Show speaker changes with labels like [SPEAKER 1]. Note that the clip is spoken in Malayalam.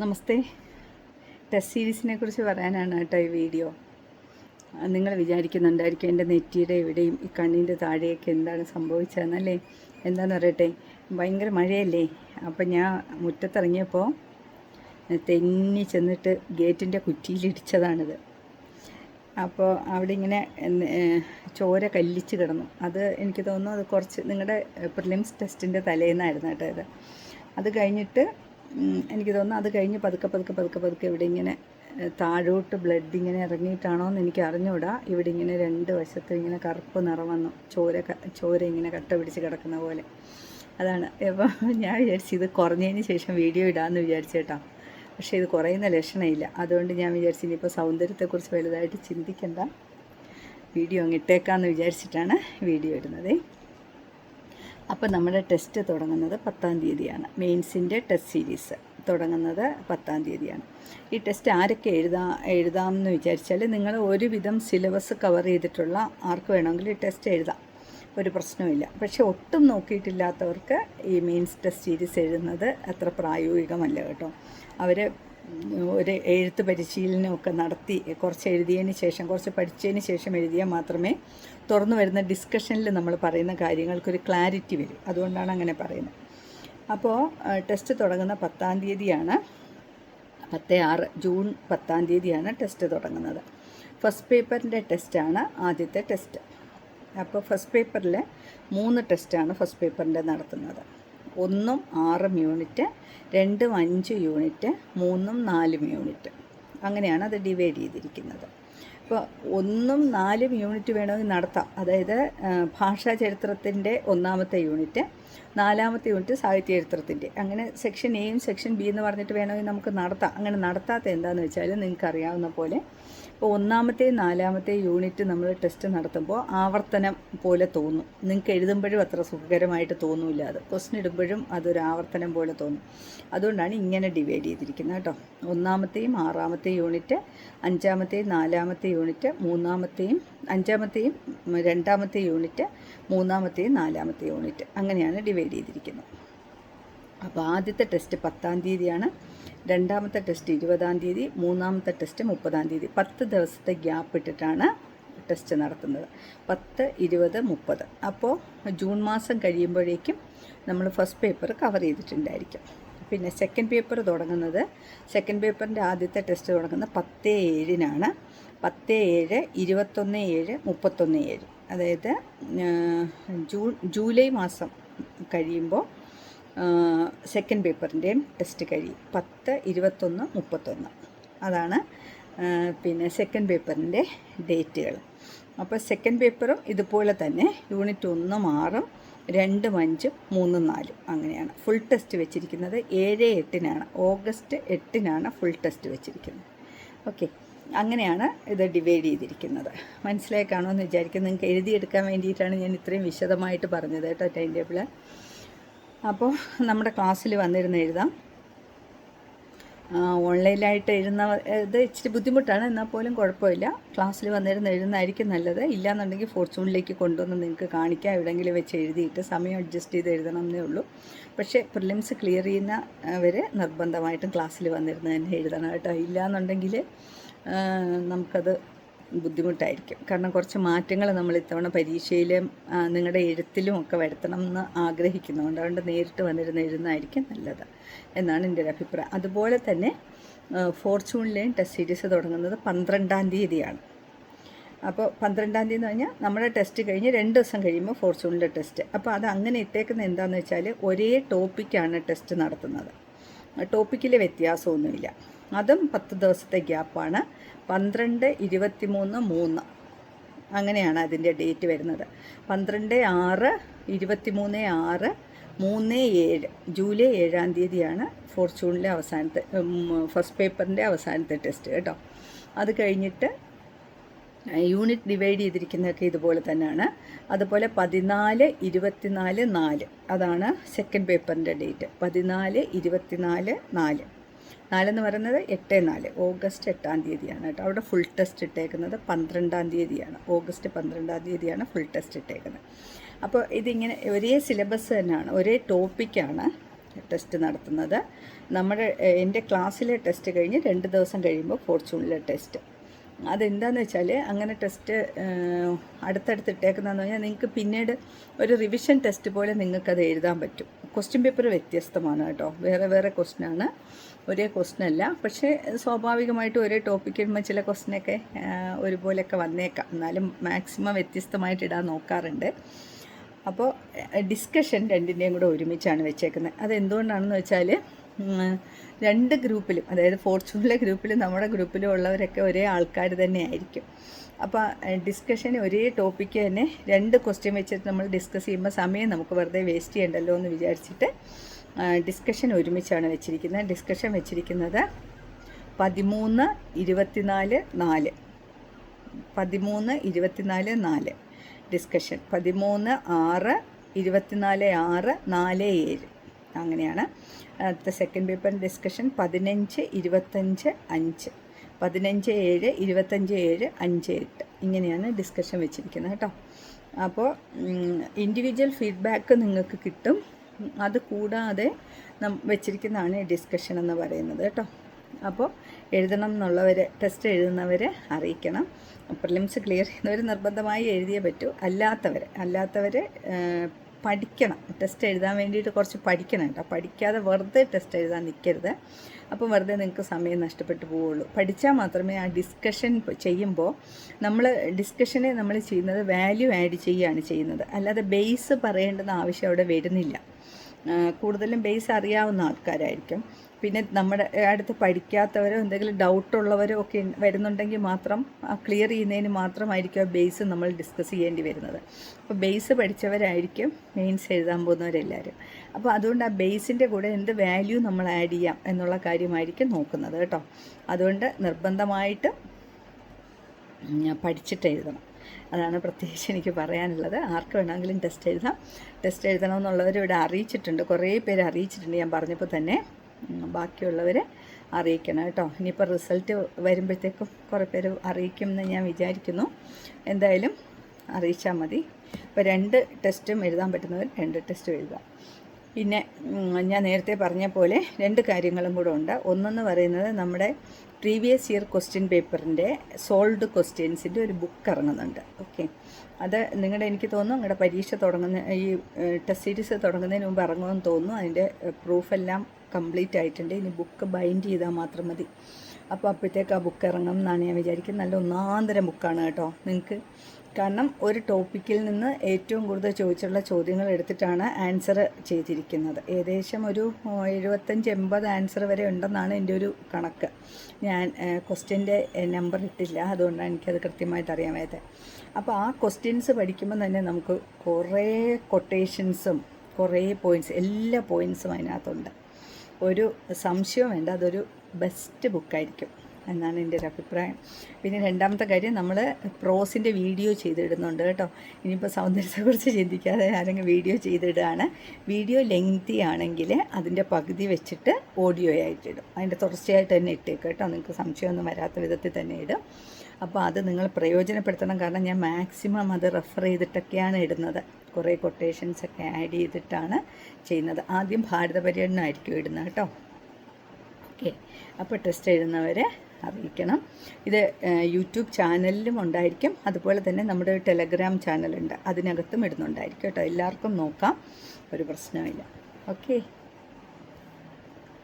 [SPEAKER 1] നമസ്തേ. ടെസ്റ്റ് സീരീസിനെ കുറിച്ച് പറയാനാണ് കേട്ടോ ഈ വീഡിയോ നിങ്ങൾ വിചാരിക്കുന്നുണ്ടായിരിക്കും എന്റെ നെറ്റിയുടെ എവിടെയും ഈ കണ്ണിന്റെ താഴെയൊക്കെ എന്താണ് സംഭവിച്ചതെന്നല്ലേ? എന്താണെന്ന് പറയട്ടെ ഭയങ്കര മഴയല്ലേ? അപ്പം ഞാൻ മുറ്റത്തിറങ്ങിയപ്പോൾ തെന്നി ചെന്നിട്ട് ഗേറ്റിന്റെ കുറ്റിയിലിടിച്ചതാണിത് അപ്പോൾ അവിടെ ഇങ്ങനെ ചോര കല്ലിച്ച് കിടന്നു. അത് എനിക്ക് തോന്നുന്നു അത് കുറച്ച് നിങ്ങളുടെ പ്രിലിംസ് ടെസ്റ്റിന്റെ തലേന്നായിരുന്നു കേട്ടോ ഇത്. അത് കഴിഞ്ഞിട്ട് എനിക്ക് തോന്നുന്നു അത് കഴിഞ്ഞ് പതുക്കെ പതുക്കെ പതുക്കെ പതുക്കെ ഇവിടെ ഇങ്ങനെ താഴോട്ട് ബ്ലഡ് ഇങ്ങനെ ഇറങ്ങിയിട്ടാണോ എന്ന് എനിക്ക് അറിഞ്ഞൂടാ. ഇവിടെ ഇങ്ങനെ രണ്ട് വശത്തും ഇങ്ങനെ കറുപ്പ് നിറം വന്നു ചോര ചോര ഇങ്ങനെ കട്ട പിടിച്ച് കിടക്കുന്ന പോലെ. അതാണ്. അപ്പോൾ ഞാൻ വിചാരിച്ചു ഇത് കുറഞ്ഞതിന് ശേഷം വീഡിയോ ഇടാമെന്ന് വിചാരിച്ചേട്ടാ പക്ഷേ ഇത് കുറയുന്ന ലക്ഷണമില്ല. അതുകൊണ്ട് ഞാൻ വിചാരിച്ചു ഇനിയിപ്പോൾ സൗന്ദര്യത്തെക്കുറിച്ച് വലുതായിട്ട് ചിന്തിക്കേണ്ട. വീഡിയോ അങ്ങ് ഇട്ടേക്കാമെന്ന് വിചാരിച്ചിട്ടാണ് വീഡിയോ ഇടുന്നത്. അപ്പോൾ നമ്മുടെ ടെസ്റ്റ് തുടങ്ങുന്നത് പത്താം തീയതിയാണ്. മെയിൻസിന്റെ ടെസ്റ്റ് സീരീസ് തുടങ്ങുന്നത് പത്താം തീയതിയാണ്. ഈ ടെസ്റ്റ് ആരൊക്കെ എഴുതാ എഴുതാമെന്ന് വിചാരിച്ചാൽ നിങ്ങൾ ഒരുവിധം സിലബസ് കവർ ചെയ്തിട്ടുള്ള ആർക്ക് വേണമെങ്കിലും ഈ ടെസ്റ്റ് എഴുതാം. ഒരു പ്രശ്നവുമില്ല. പക്ഷേ ഒട്ടും നോക്കിയിട്ടില്ലാത്തവർക്ക് ഈ മെയിൻസ് ടെസ്റ്റ് സീരീസ് എഴുതുന്നത് അത്ര പ്രായോഗികമല്ല കേട്ടോ. അവർ ഒരു എഴുത്ത് പരിശീലനമൊക്കെ നടത്തി കുറച്ച് എഴുതിയതിന് ശേഷം കുറച്ച് പഠിച്ചതിന് ശേഷം എഴുതിയാൽ മാത്രമേ തുറന്നു വരുന്ന ഡിസ്കഷനിൽ നമ്മൾ പറയുന്ന കാര്യങ്ങൾക്കൊരു ക്ലാരിറ്റി വരും. അതുകൊണ്ടാണ് അങ്ങനെ പറയുന്നത്. അപ്പോൾ ടെസ്റ്റ് തുടങ്ങുന്ന പത്താം തീയതിയാണ് പത്ത് ആറ് ജൂൺ പത്താം തീയതിയാണ് ടെസ്റ്റ് തുടങ്ങുന്നത്. ഫസ്റ്റ് പേപ്പറിന്റെ ടെസ്റ്റാണ് ആദ്യത്തെ ടെസ്റ്റ് അപ്പോൾ ഫസ്റ്റ് പേപ്പറിൽ മൂന്ന് ടെസ്റ്റാണ് ഫസ്റ്റ് പേപ്പറിന്റെ നടത്തുന്നത്. ഒന്നും ആറും യൂണിറ്റ് രണ്ടും അഞ്ച് യൂണിറ്റ് മൂന്നും നാലും യൂണിറ്റ്. അങ്ങനെയാണ് അത് ഡിവൈഡ് ചെയ്തിരിക്കുന്നത്. അപ്പോൾ ഒന്നും നാലും യൂണിറ്റ് വേണമെങ്കിൽ നടത്താം. അതായത് ഭാഷാ ചരിത്രത്തിന്റെ ഒന്നാമത്തെ യൂണിറ്റ് നാലാമത്തെ യൂണിറ്റ് സാഹിത്യ ചരിത്രത്തിന്റെ അങ്ങനെ സെക്ഷൻ എയും സെക്ഷൻ ബി എന്ന് പറഞ്ഞിട്ട് വേണമെങ്കിൽ നമുക്ക് നടത്താം. അങ്ങനെ നടത്താത്ത എന്താണെന്ന് വെച്ചാൽ നിങ്ങൾക്ക് അറിയാവുന്ന പോലെ ഇപ്പോൾ ഒന്നാമത്തെ നാലാമത്തെ യൂണിറ്റ് നമ്മൾ ടെസ്റ്റ് നടത്തുമ്പോൾ ആവർത്തനം പോലെ തോന്നും. നിങ്ങൾക്ക് എഴുതുമ്പോഴും അത്ര സുഖകരമായിട്ട് തോന്നില്ല അത്. ക്വസ്റ്റൻ ഇടുമ്പോഴും അതൊരു ആവർത്തനം പോലെ തോന്നും. അതുകൊണ്ടാണ് ഇങ്ങനെ ഡിവൈഡ് ചെയ്തിരിക്കുന്നത് കേട്ടോ. ഒന്നാമത്തെയും ആറാമത്തെ യൂണിറ്റ് അഞ്ചാമത്തെയും നാലാമത്തെ യൂണിറ്റ് മൂന്നാമത്തെയും അഞ്ചാമത്തെയും രണ്ടാമത്തെ യൂണിറ്റ് മൂന്നാമത്തെയും നാലാമത്തെ യൂണിറ്റ് അങ്ങനെയാണ് ഡിവൈഡ് ചെയ്തിരിക്കുന്നത്. അപ്പോൾ ആദ്യത്തെ ടെസ്റ്റ് പത്താം തീയതിയാണ്. രണ്ടാമത്തെ ടെസ്റ്റ് ഇരുപതാം തീയതി മൂന്നാമത്തെ ടെസ്റ്റ് മുപ്പതാം തീയതി. പത്ത് ദിവസത്തെ ഗ്യാപ്പ് ഇട്ടിട്ടാണ് ടെസ്റ്റ് നടത്തുന്നത്. പത്ത് ഇരുപത് മുപ്പത്. അപ്പോൾ ജൂൺ മാസം കഴിയുമ്പോഴേക്കും നമ്മൾ ഫസ്റ്റ് പേപ്പർ കവർ ചെയ്തിട്ടുണ്ടായിരിക്കും. പിന്നെ സെക്കൻഡ് പേപ്പർ തുടങ്ങുന്നത് സെക്കൻഡ് പേപ്പറിന്റെ ആദ്യത്തെ ടെസ്റ്റ് തുടങ്ങുന്നത് പത്ത് ഏഴിനാണ്. പത്ത് ഏഴ് ഇരുപത്തൊന്ന് ഏഴ് മുപ്പത്തൊന്ന് ഏഴ്. അതായത് ജൂൺ ജൂലൈ മാസം കഴിയുമ്പോൾ സെക്കൻഡ് പേപ്പറിന്റെയും ടെസ്റ്റ് കഴിയും. പത്ത് ഇരുപത്തൊന്ന് മുപ്പത്തൊന്ന്. അതാണ് പിന്നെ സെക്കൻഡ് പേപ്പറിന്റെ ഡേറ്റുകൾ അപ്പോൾ സെക്കൻഡ് പേപ്പറും ഇതുപോലെ തന്നെ യൂണിറ്റ് ഒന്നും ആറും രണ്ടും അഞ്ചും മൂന്നും നാലും. അങ്ങനെയാണ്. ഫുൾ ടെസ്റ്റ് വെച്ചിരിക്കുന്നത് ഏഴ് എട്ടിനാണ്. ഓഗസ്റ്റ് എട്ടിനാണ് ഫുൾ ടെസ്റ്റ് വെച്ചിരിക്കുന്നത്. ഓക്കെ അങ്ങനെയാണ് ഇത് ഡിവൈഡ് ചെയ്തിരിക്കുന്നത്. മനസ്സിലായി കാണുമെന്ന് വിചാരിക്കും നിങ്ങൾക്ക് എഴുതിയെടുക്കാൻ വേണ്ടിയിട്ടാണ് ഞാൻ ഇത്രയും വിശദമായിട്ട് പറഞ്ഞത് കേട്ടോ ടൈം ടേബിൾ അപ്പോൾ നമ്മുടെ ക്ലാസ്സിൽ വന്നിരുന്ന് എഴുതാം. ഓൺലൈനായിട്ട് എഴുതുന്ന ഇത് ഇച്ചിരി ബുദ്ധിമുട്ടാണ്. എന്നാൽ പോലും കുഴപ്പമില്ല. ക്ലാസ്സിൽ വന്നിരുന്ന് എഴുതുന്നതായിരിക്കും നല്ലത്. ഇല്ലാന്നുണ്ടെങ്കിൽ ഫോർച്യൂണിലേക്ക് കൊണ്ടുവന്ന് നിങ്ങൾക്ക് കാണിക്കാം. എവിടെയെങ്കിലും വെച്ച് എഴുതിയിട്ട് സമയം അഡ്ജസ്റ്റ് ചെയ്ത് എഴുതണം എന്നേ ഉള്ളൂ. പക്ഷേ പ്രിലിംസ് ക്ലിയർ ചെയ്യുന്നവർ നിർബന്ധമായിട്ടും ക്ലാസ്സിൽ വന്നിരുന്ന് തന്നെ എഴുതണം കേട്ടോ. ഇല്ലാന്നുണ്ടെങ്കിൽ ആ, നമുക്കത് ബുദ്ധിമുട്ടായിരിക്കും. കാരണം കുറച്ച് മാറ്റങ്ങൾ നമ്മൾ ഇത്തവണ പരീക്ഷയിലും നിങ്ങളുടെ എഴുത്തിലും ഒക്കെ വരുത്തണം എന്ന് ആഗ്രഹിക്കുന്നുണ്ട് അതുകൊണ്ട് നേരിട്ട് വന്നിരുന്ന എഴുതുന്നതായിരിക്കും നല്ലത് എന്നാണ് എന്റെ ഒരു അഭിപ്രായം. അതുപോലെ തന്നെ ഫോർച്യൂണിലെയും ടെസ്റ്റ് സീരീസ് തുടങ്ങുന്നത് പന്ത്രണ്ടാം തീയതിയാണ്. അപ്പോൾ പന്ത്രണ്ടാം തീയതി എന്ന് പറഞ്ഞാൽ നമ്മുടെ ടെസ്റ്റ് കഴിഞ്ഞ് രണ്ട് ദിവസം കഴിയുമ്പോൾ ഫോർച്യൂണിലെ ടെസ്റ്റ്. അപ്പോൾ അത് അങ്ങനെ ഇട്ടേക്കുന്നത് എന്താണെന്ന് വെച്ചാൽ ഒരേ ടോപ്പിക്കാണ് ടെസ്റ്റ് നടത്തുന്നത്. ടോപ്പിക്കിലെ വ്യത്യാസമൊന്നുമില്ല. അതും പത്ത് ദിവസത്തെ ഗ്യാപ്പാണ്. പന്ത്രണ്ട് ഇരുപത്തി മൂന്ന്. മൂന്ന് അങ്ങനെയാണ് അതിന്റെ ഡേറ്റ് വരുന്നത്. പന്ത്രണ്ട് ആറ് ഇരുപത്തി മൂന്ന് ആറ് മൂന്ന് ഏഴ്. ജൂലൈ ഏഴാം തീയതിയാണ് ഫോർച്യൂണിലെ അവസാനത്തെ ഫസ്റ്റ് പേപ്പറിന്റെ അവസാനത്തെ ടെസ്റ്റ് കേട്ടോ. അത് കഴിഞ്ഞിട്ട് യൂണിറ്റ് ഡിവൈഡ് ചെയ്തിരിക്കുന്നതൊക്കെ ഇതുപോലെ തന്നെയാണ്. അതുപോലെ പതിനാല് ഇരുപത്തിനാല് നാല്. അതാണ് സെക്കൻഡ് പേപ്പറിന്റെ ഡേറ്റ്. പതിനാല് ഇരുപത്തിനാല് നാല്. നാലെന്ന് പറയുന്നത് എട്ട് നാല്. ഓഗസ്റ്റ് എട്ടാം തീയതിയാണ് കേട്ടോ. അവിടെ ഫുൾ ടെസ്റ്റ് ഇട്ടേക്കുന്നത്. പന്ത്രണ്ടാം തീയതിയാണ്. ഓഗസ്റ്റ് പന്ത്രണ്ടാം തീയതിയാണ് ഫുൾ ടെസ്റ്റ് ഇട്ടേക്കുന്നത്. അപ്പോൾ ഇതിങ്ങനെ ഒരേ സിലബസ് തന്നെയാണ്. ഒരേ ടോപ്പിക്കാണ് ടെസ്റ്റ് നടത്തുന്നത്. നമ്മുടെ എന്റെ ക്ലാസ്സിലെ ടെസ്റ്റ് കഴിഞ്ഞ് രണ്ട് ദിവസം കഴിയുമ്പോൾ ഫോർച്യൂണിലെ ടെസ്റ്റ് അതെന്താണെന്ന് വെച്ചാൽ അങ്ങനെ ടെസ്റ്റ് അടുത്തടുത്ത് ഇട്ടേക്കുന്നതെന്ന് പറഞ്ഞാൽ നിങ്ങൾക്ക് പിന്നീട് ഒരു റിവിഷൻ ടെസ്റ്റ് പോലെ നിങ്ങൾക്കത് എഴുതാൻ പറ്റും. ക്വസ്റ്റ്യൻ പേപ്പർ വ്യത്യസ്തമാണ് കേട്ടോ. വേറെ വേറെ ക്വസ്റ്റ്യനാണ് ഒരേ ക്വസ്റ്റ്യൻ അല്ല. പക്ഷേ സ്വാഭാവികമായിട്ടും ഒരേ ടോപ്പിക്ക് ഇടുമ്പോൾ ചില ക്വസ്റ്റ്യനൊക്കെ ഒരുപോലെയൊക്കെ വന്നേക്കാം. എന്നാലും മാക്സിമം വ്യത്യസ്തമായിട്ട് ഇടാൻ നോക്കാറുണ്ട്. അപ്പോൾ ഡിസ്കഷൻ രണ്ടിന്റെയും കൂടെ ഒരുമിച്ചാണ് വെച്ചേക്കുന്നത് അതെന്തുകൊണ്ടാണെന്ന് വെച്ചാൽ രണ്ട് ഗ്രൂപ്പിലും അതായത് ഫോർച്യൂണിലെ ഗ്രൂപ്പിലും നമ്മുടെ ഗ്രൂപ്പിലും ഉള്ളവരൊക്കെ ഒരേ ആൾക്കാർ തന്നെ ആയിരിക്കും അപ്പോൾ ഡിസ്കഷൻ ഒരേ ടോപ്പിക്ക് തന്നെ രണ്ട് ക്വസ്റ്റ്യൻ വെച്ചിട്ട് നമ്മൾ ഡിസ്കസ് ചെയ്യുമ്പോൾ സമയം നമുക്ക് വെറുതെ വേസ്റ്റ് ചെയ്യണ്ടല്ലോ എന്ന് വിചാരിച്ചിട്ട് ഡിസ്കഷൻ ഒരുമിച്ചാണ് വെച്ചിരിക്കുന്നത്. ഡിസ്കഷൻ വെച്ചിരിക്കുന്നത് പതിമൂന്ന് ഇരുപത്തിനാല് നാല്. പതിമൂന്ന് ഇരുപത്തിനാല് നാല് ഡിസ്കഷൻ പതിമൂന്ന് ആറ് ഇരുപത്തിനാല് ആറ് നാല് ഏഴ്. അങ്ങനെയാണ്. അടുത്ത സെക്കൻഡ് പേപ്പർ ഡിസ്കഷൻ പതിനഞ്ച് ഇരുപത്തഞ്ച് അഞ്ച്. പതിനഞ്ച് ഏഴ് ഇരുപത്തഞ്ച് ഏഴ് അഞ്ച് എട്ട്. ഇങ്ങനെയാണ് ഡിസ്കഷൻ വെച്ചിരിക്കുന്നത് കേട്ടോ. അപ്പോൾ ഇൻഡിവിജ്വൽ ഫീഡ്ബാക്ക് നിങ്ങൾക്ക് കിട്ടും. അത് കൂടാതെ വെച്ചിരിക്കുന്നതാണ് ഡിസ്കഷൻ എന്ന് പറയുന്നത് കേട്ടോ. അപ്പോൾ എഴുതണം എന്നുള്ളവർ ടെസ്റ്റ് എഴുതുന്നവരെ അറിയിക്കണം. പ്രിലിംസ് ക്ലിയർ ചെയ്യുന്നവർ നിർബന്ധമായി എഴുതിയേ പറ്റൂ. അല്ലാത്തവർ അല്ലാത്തവർ പഠിക്കണം. ടെസ്റ്റ് എഴുതാൻ വേണ്ടിയിട്ട് കുറച്ച് പഠിക്കണം കേട്ടോ. പഠിക്കാതെ വെറുതെ ടെസ്റ്റ് എഴുതാൻ നിൽക്കരുത് അപ്പം വെറുതെ നിങ്ങൾക്ക് സമയം നഷ്ടപ്പെട്ടു പോവുള്ളൂ. പഠിച്ചാൽ മാത്രമേ ആ ഡിസ്കഷൻ ചെയ്യുമ്പോൾ നമ്മൾ ഡിസ്കഷനെ നമ്മൾ ചെയ്യുന്നത് വാല്യൂ ആഡ് ചെയ്യുകയാണ് ചെയ്യുന്നത്. അല്ലാതെ ബേസ് പറയേണ്ടുന്ന ആവശ്യം അവിടെ വരുന്നില്ല. കൂടുതലും ബേസ് അറിയാവുന്ന ആൾക്കാരായിരിക്കും. പിന്നെ നമ്മുടെ അടുത്ത് പഠിക്കാത്തവരോ എന്തെങ്കിലും ഡൗട്ടുള്ളവരോ ഒക്കെ വരുന്നുണ്ടെങ്കിൽ മാത്രം ക്ലിയർ ചെയ്യുന്നതിന് മാത്രമായിരിക്കും ആ ബേസ് നമ്മൾ ഡിസ്കസ് ചെയ്യേണ്ടി വരുന്നത്. അപ്പോൾ ബേസ് പഠിച്ചവരായിരിക്കും മെയിൻസ് എഴുതാൻ പോകുന്നവരെല്ലാവരും. അപ്പോൾ അതുകൊണ്ട് ആ ബേസിന്റെ കൂടെ എന്ത് വാല്യൂ നമ്മൾ ആഡ് ചെയ്യാം എന്നുള്ള കാര്യമായിരിക്കും നോക്കുന്നത് കേട്ടോ. അതുകൊണ്ട് നിർബന്ധമായിട്ട് പഠിച്ചിട്ട് എഴുതണം. അതാണ് പ്രത്യേകിച്ച് എനിക്ക് പറയാനുള്ളത്. ആർക്ക് വേണമെങ്കിലും ടെസ്റ്റ് എഴുതാം. ടെസ്റ്റ് എഴുതണമെന്നുള്ളവർ ഇവിടെ അറിയിച്ചിട്ടുണ്ട്. കുറേ പേര് അറിയിച്ചിട്ടുണ്ട് ഞാൻ പറഞ്ഞപ്പോൾ തന്നെ. ബാക്കിയുള്ളവർ അറിയിക്കണം കേട്ടോ. ഇനിയിപ്പോൾ റിസൾട്ട് വരുമ്പോഴത്തേക്കും കുറേ പേര് അറിയിക്കുമെന്ന് ഞാൻ വിചാരിക്കുന്നു. എന്തായാലും അറിയിച്ചാൽ മതി. ഇപ്പോൾ രണ്ട് ടെസ്റ്റും എഴുതാൻ പറ്റുന്നവർ രണ്ട് ടെസ്റ്റും എഴുതാം. പിന്നെ ഞാൻ നേരത്തെ പറഞ്ഞ പോലെ രണ്ട് കാര്യങ്ങളും കൂടെ ഉണ്ട്. ഒന്നെന്ന് പറയുന്നത് നമ്മുടെ പ്രീവിയസ് ഇയർ ക്വസ്റ്റ്യൻ പേപ്പറിന്റെ സോൾഡ് ക്വസ്റ്റ്യൻസിന്റെ ഒരു ബുക്ക് ഇറങ്ങുന്നുണ്ട്. ഓക്കെ അത് നിങ്ങളുടെ എനിക്ക് തോന്നുന്നു നിങ്ങളുടെ പരീക്ഷ തുടങ്ങുന്ന ഈ ടെസ്റ്റ് സീരീസ് തുടങ്ങുന്നതിന് മുമ്പ് ഇറങ്ങുമെന്ന് തോന്നുന്നു. അതിന്റെ പ്രൂഫെല്ലാം കംപ്ലീറ്റ് ആയിട്ടുണ്ട്. ഇനി ബുക്ക് ബൈൻഡ് ചെയ്താൽ മാത്രം മതി. അപ്പോൾ അപ്പോഴത്തേക്ക് ആ ബുക്ക് ഇറങ്ങും എന്നാണ് ഞാൻ വിചാരിക്കുന്നത്. നല്ല ഒന്നാന്തരം ബുക്കാണ് കേട്ടോ. നിങ്ങൾക്ക് കാരണം ഒരു ടോപ്പിക്കിൽ നിന്ന് ഏറ്റവും കൂടുതൽ ചോദിച്ചുള്ള ചോദ്യങ്ങൾ എടുത്തിട്ടാണ് ആൻസർ ചെയ്തിരിക്കുന്നത്. ഏകദേശം ഒരു എഴുപത്തഞ്ച് എൺപത് ആൻസർ വരെ ഉണ്ടെന്നാണ് എന്റെ ഒരു കണക്ക്. ഞാൻ ക്വസ്റ്റ്യന്റെ നമ്പർ ഇട്ടില്ല. അതുകൊണ്ടാണ് എനിക്കത് കൃത്യമായിട്ട് അറിയാൻ വയ്യാത്തത് അപ്പോൾ ആ ക്വസ്റ്റ്യൻസ് പഠിക്കുമ്പോൾ തന്നെ നമുക്ക് കുറേ കൊട്ടേഷൻസും കുറേ പോയിന്റ്സ് എല്ലാ പോയിന്റ്സും അതിനകത്തുണ്ട്. ഒരു സംശയം വേണ്ട. അതൊരു ബെസ്റ്റ് ബുക്കായിരിക്കും എന്നാണ് എന്റെ ഒരു അഭിപ്രായം. പിന്നെ രണ്ടാമത്തെ കാര്യം നമ്മൾ പ്രോസിന്റെ വീഡിയോ ചെയ്തിടുന്നുണ്ട് കേട്ടോ. ഇനിയിപ്പോൾ സൗന്ദര്യത്തെക്കുറിച്ച് ചിന്തിക്കാതെ ആരെങ്കിലും വീഡിയോ ചെയ്തിടുകയാണ്. വീഡിയോ ലെങ്തി ആണെങ്കിൽ അതിന്റെ പകുതി വെച്ചിട്ട് ഓഡിയോ ആയിട്ടിടും അതിന്റെ തുടർച്ചയായിട്ട് തന്നെ ഇട്ടേക്കും കേട്ടോ. നിങ്ങൾക്ക് സംശയമൊന്നും വരാത്ത വിധത്തിൽ തന്നെ ഇടും. അപ്പോൾ അത് നിങ്ങൾ പ്രയോജനപ്പെടുത്തണം. കാരണം ഞാൻ മാക്സിമം അത് റെഫർ ചെയ്തിട്ടൊക്കെയാണ് ഇടുന്നത്. കുറേ കൊട്ടേഷൻസ് ഒക്കെ ആഡ് ചെയ്തിട്ടാണ് ചെയ്യുന്നത്. ആദ്യം ഭാരത പര്യടനമായിരിക്കും ഇടുന്നത് കേട്ടോ. ഓക്കെ. അപ്പോൾ ടെസ്റ്റ് എഴുതുന്നവരെ അറിയിക്കണം. ഇത് യൂട്യൂബ് ചാനലിലും ഉണ്ടായിരിക്കും. അതുപോലെ തന്നെ നമ്മുടെ ടെലഗ്രാം ചാനലുണ്ട്. അതിനകത്തും ഇടുന്നുണ്ടായിരിക്കും കേട്ടോ. എല്ലാവർക്കും നോക്കാം. ഒരു പ്രശ്നമില്ല. ഓക്കെ.